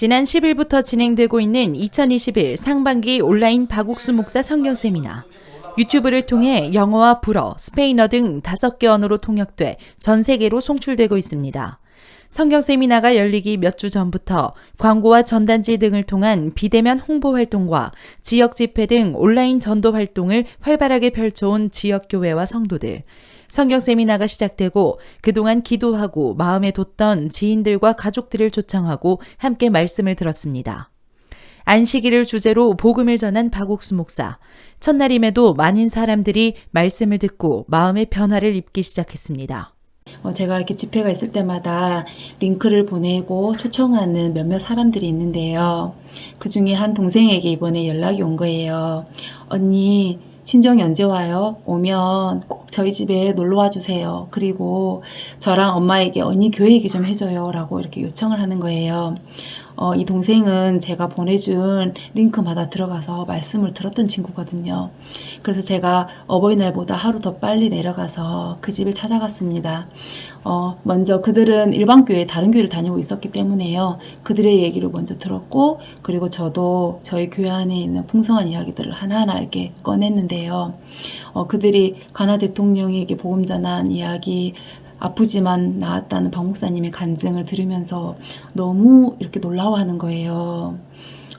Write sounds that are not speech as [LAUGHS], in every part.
지난 10일부터 진행되고 있는 2021 상반기 온라인 박옥수 목사 성경 세미나. 유튜브를 통해 영어와 불어, 스페인어 등 다섯 개 언어로 통역돼 전 세계로 송출되고 있습니다. 성경 세미나가 열리기 몇 주 전부터 광고와 전단지 등을 통한 비대면 홍보 활동과 지역 집회 등 온라인 전도 활동을 활발하게 펼쳐온 지역 교회와 성도들. 성경 세미나가 시작되고 그동안 기도하고 마음에 뒀던 지인들과 가족들을 초청하고 함께 말씀을 들었습니다. 안식일을 주제로 복음을 전한 박옥수 목사. 첫날임에도 많은 사람들이 말씀을 듣고 마음의 변화를 입기 시작했습니다. 어, 제가 이렇게 집회가 있을 때마다 링크를 보내고 초청하는 몇몇 사람들이 있는데요. 그 중에 한 동생에게 이번에 연락이 온 거예요. 언니, 친정이 언제 와요? 오면 꼭 저희 집에 놀러 와 주세요. 그리고 저랑 엄마에게 언니 교회 얘기 좀 해줘요. 라고 이렇게 요청을 하는 거예요. 어, 이 동생은 제가 보내준 링크마다 들어가서 말씀을 들었던 친구거든요. 그래서 제가 어버이날보다 하루 더 빨리 내려가서 그 집을 찾아갔습니다. 어, 먼저 그들은 일반 교회, 다른 교회를 다니고 있었기 때문에요. 그들의 얘기를 먼저 들었고, 그리고 저도 저희 교회 안에 있는 풍성한 이야기들을 하나하나 이렇게 꺼냈는데요. 어, 그들이 가나 대통령에게 복음 전한 이야기, 아프지만 나았다는 박 목사님의 간증을 들으면서 너무 이렇게 놀라워하는 거예요.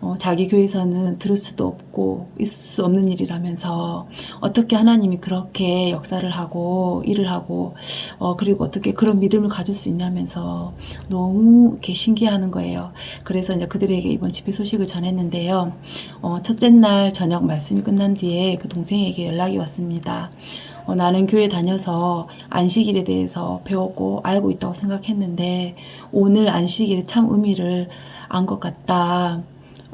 어, 자기 교회에서는 들을 수도 없고 있을 수 없는 일이라면서 어떻게 하나님이 그렇게 역사를 하고 일을 하고 어, 그리고 어떻게 그런 믿음을 가질 수 있냐면서 너무 이렇게 신기해하는 거예요. 그래서 이제 그들에게 이번 집회 소식을 전했는데요. 어, 첫째 날 저녁 말씀이 끝난 뒤에 그 동생에게 연락이 왔습니다. 어, 나는 교회 다녀서 안식일에 대해서 배웠고 알고 있다고 생각했는데 오늘 안식일의 참 의미를 안 것 같다.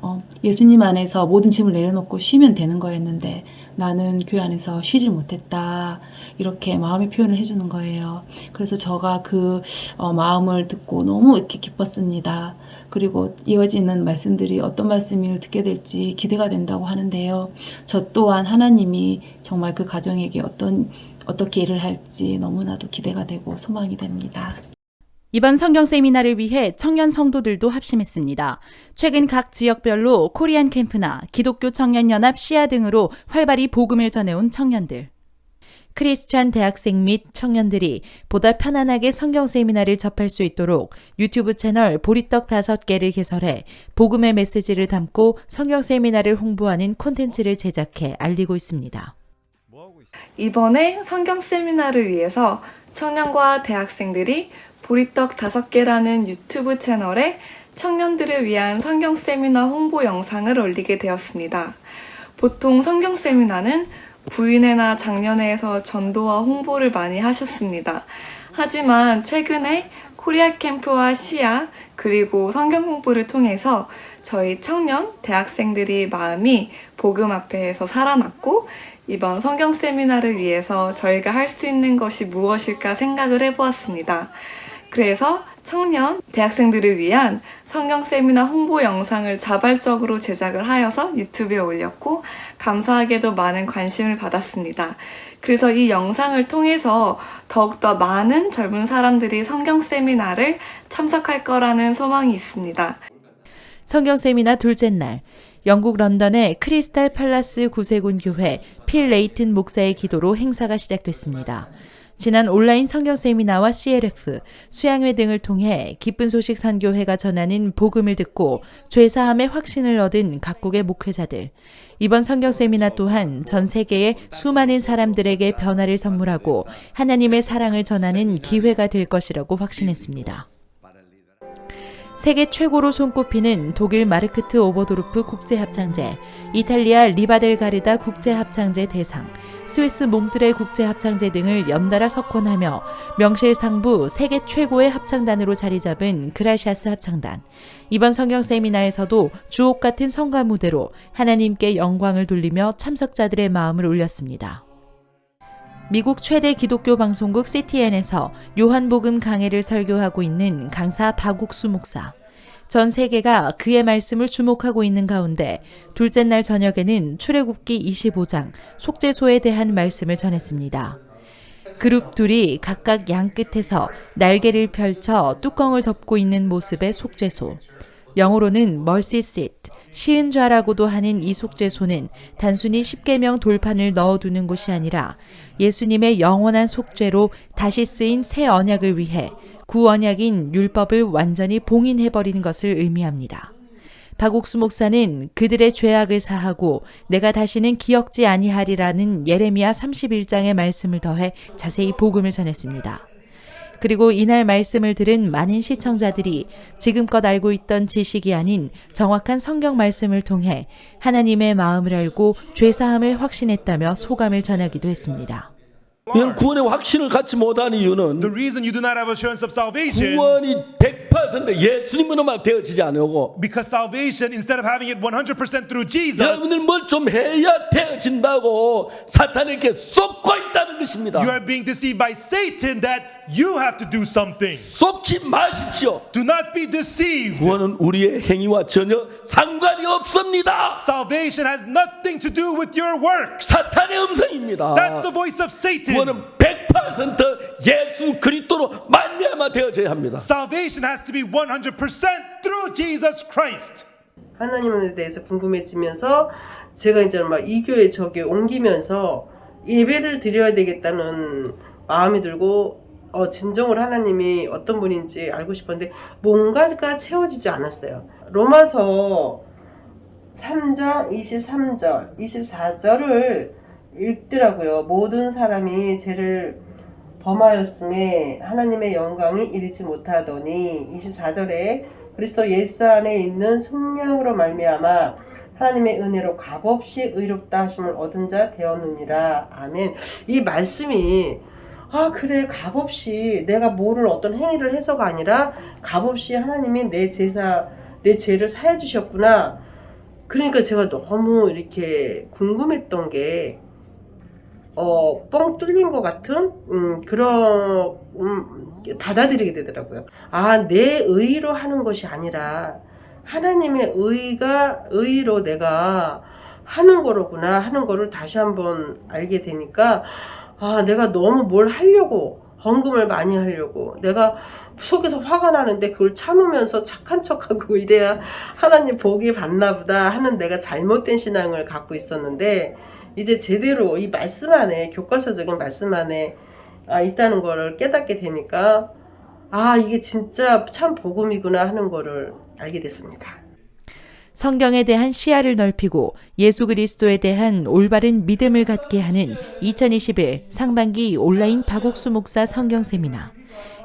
어, 예수님 안에서 모든 짐을 내려놓고 쉬면 되는 거였는데 나는 교회 안에서 쉬질 못했다. 이렇게 마음의 표현을 해주는 거예요. 그래서 저가 그 어, 마음을 듣고 너무 이렇게 기뻤습니다. 그리고 이어지는 말씀들이 어떤 말씀을 듣게 될지 기대가 된다고 하는데요. 저 또한 하나님이 정말 그 가정에게 어떤 어떻게 일을 할지 너무나도 기대가 되고 소망이 됩니다. 이번 성경 세미나를 위해 청년 성도들도 합심했습니다. 최근 각 지역별로 코리안 캠프나 기독교 청년연합 시야 등으로 활발히 복음을 전해온 청년들. 크리스찬 대학생 및 청년들이 보다 편안하게 성경 세미나를 접할 수 있도록 유튜브 채널 보리떡 다섯 개를 개설해 복음의 메시지를 담고 성경 세미나를 홍보하는 콘텐츠를 제작해 알리고 있습니다. 이번에 성경 세미나를 위해서 청년과 대학생들이 보리떡 다섯 개라는 유튜브 채널에 청년들을 위한 성경 세미나 홍보 영상을 올리게 되었습니다. 보통 성경 세미나는 부인회나 장년회에서 전도와 홍보를 많이 하셨습니다. 하지만 최근에 코리아 캠프와 시야 그리고 성경 홍보를 통해서 저희 청년 대학생들이 마음이 복음 앞에서 살아났고 이번 성경 세미나를 위해서 저희가 할 수 있는 것이 무엇일까 생각을 해보았습니다. 그래서 청년 대학생들을 위한 성경 세미나 홍보 영상을 자발적으로 제작을 하여서 유튜브에 올렸고 감사하게도 많은 관심을 받았습니다. 그래서 이 영상을 통해서 더욱더 많은 젊은 사람들이 성경 세미나를 참석할 거라는 소망이 있습니다. 성경 세미나 둘째 날 영국 런던의 크리스탈 팔라스 구세군 교회 필 레이튼 목사의 기도로 행사가 시작됐습니다. 지난 온라인 성경 세미나와 CLF, 수양회 등을 통해 기쁜 소식 선교회가 전하는 복음을 듣고 죄사함의 확신을 얻은 각국의 목회자들. 이번 성경 세미나 또한 전 세계의 수많은 사람들에게 변화를 선물하고 하나님의 사랑을 전하는 기회가 될 것이라고 확신했습니다. 세계 최고로 손꼽히는 독일 마르크트 오버도르프 국제합창제, 이탈리아 리바델 가르다 국제합창제 대상, 스위스 몽트레 국제합창제 등을 연달아 석권하며 명실상부 세계 최고의 합창단으로 자리 잡은 그라시아스 합창단. 이번 성경 세미나에서도 주옥 같은 성가 무대로 하나님께 영광을 돌리며 참석자들의 마음을 울렸습니다. 미국 최대 기독교 방송국 CTN에서 요한복음 강해를 설교하고 있는 강사 박옥수 목사. 전 세계가 그의 말씀을 주목하고 있는 가운데 둘째 날 저녁에는 출애굽기 25장 속죄소에 대한 말씀을 전했습니다. 그룹 둘이 각각 양 끝에서 날개를 펼쳐 뚜껑을 덮고 있는 모습의 속죄소. 영어로는 mercy seat, 시은 좌라고도 하는 이 속죄소는 단순히 십계명 돌판을 넣어두는 곳이 아니라 예수님의 영원한 속죄로 다시 쓰인 새 언약을 위해 구언약인 율법을 완전히 봉인해버리는 것을 의미합니다. 박옥수 목사는 그들의 죄악을 사하고 내가 다시는 기억지 아니하리라는 예레미야 31장의 말씀을 더해 자세히 복음을 전했습니다. 그리고 이날 말씀을 들은 많은 시청자들이 지금껏 알고 있던 지식이 아닌 정확한 성경 말씀을 통해 하나님의 마음을 알고 죄사함을 확신했다며 소감을 전하기도 했습니다. 이런 구원의 확신을 갖지 못한 이유는 The reason you do not have assurance of salvation 구원이 100% 예수님으로만 되어지지 않고 because salvation instead of having it 100% through Jesus 여러분들 뭘 좀 해야 되어진다고 사탄에게 쏟고 있다는 것입니다. you are being deceived by Satan that you have to do something. 쏟지 마십시오. Do not be deceived. 구원은 우리의 행위와 전혀 상관이 없습니다. Salvation has nothing to do with your works. 사탄의 음성입니다. That's the voice of Satan. 구원은 100% 예수 그리스도로 말미암아 되어져야 합니다. Salvation has to be 100% through Jesus Christ. 하나님에 대해서 궁금해지면서 제가 이제 막 이 교회 저기 옮기면서 예배를 드려야 되겠다는 마음이 들고 어, 진정으로 하나님이 어떤 분인지 알고 싶었는데 뭔가가 채워지지 않았어요. 로마서 3장 23절, 24절을 읽더라고요. 모든 사람이 죄를 범하였음에 하나님의 영광이 이르지 못하더니 24절에 그리스도 예수 안에 있는 성령으로 말미암아 하나님의 은혜로 값없이 의롭다 하심을 얻은 자 되었느니라. 아멘. 이 말씀이 아 그래 값없이 내가 뭐를 어떤 행위를 해서가 아니라 값없이 하나님이 내 제사 내 죄를 사해 주셨구나. 그러니까 제가 너무 이렇게 궁금했던 게 어, 뻥 뚫린 것 같은 음, 그런 음, 받아들이게 되더라고요. 아, 내 의로 하는 것이 아니라 하나님의 의가 의로 내가 하는 거로구나 하는 거를 다시 한번 알게 되니까 아, 내가 너무 뭘 하려고 헌금을 많이 하려고 내가 속에서 화가 나는데 그걸 참으면서 착한 척하고 [LAUGHS] 이래야 하나님 복이 받나 보다 하는 내가 잘못된 신앙을 갖고 있었는데 이제 제대로 이 말씀 안에 교과서적인 말씀 안에 아, 있다는 거를 깨닫게 되니까 아 이게 진짜 참 복음이구나 하는 거를 알게 됐습니다. 성경에 대한 시야를 넓히고 예수 그리스도에 대한 올바른 믿음을 갖게 하는 2021 상반기 온라인 박옥수 목사 성경 세미나.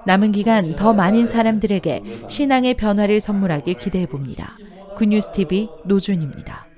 남은 기간 더 많은 사람들에게 신앙의 변화를 선물하길 기대해 봅니다. 굿뉴스 TV 노준입니다.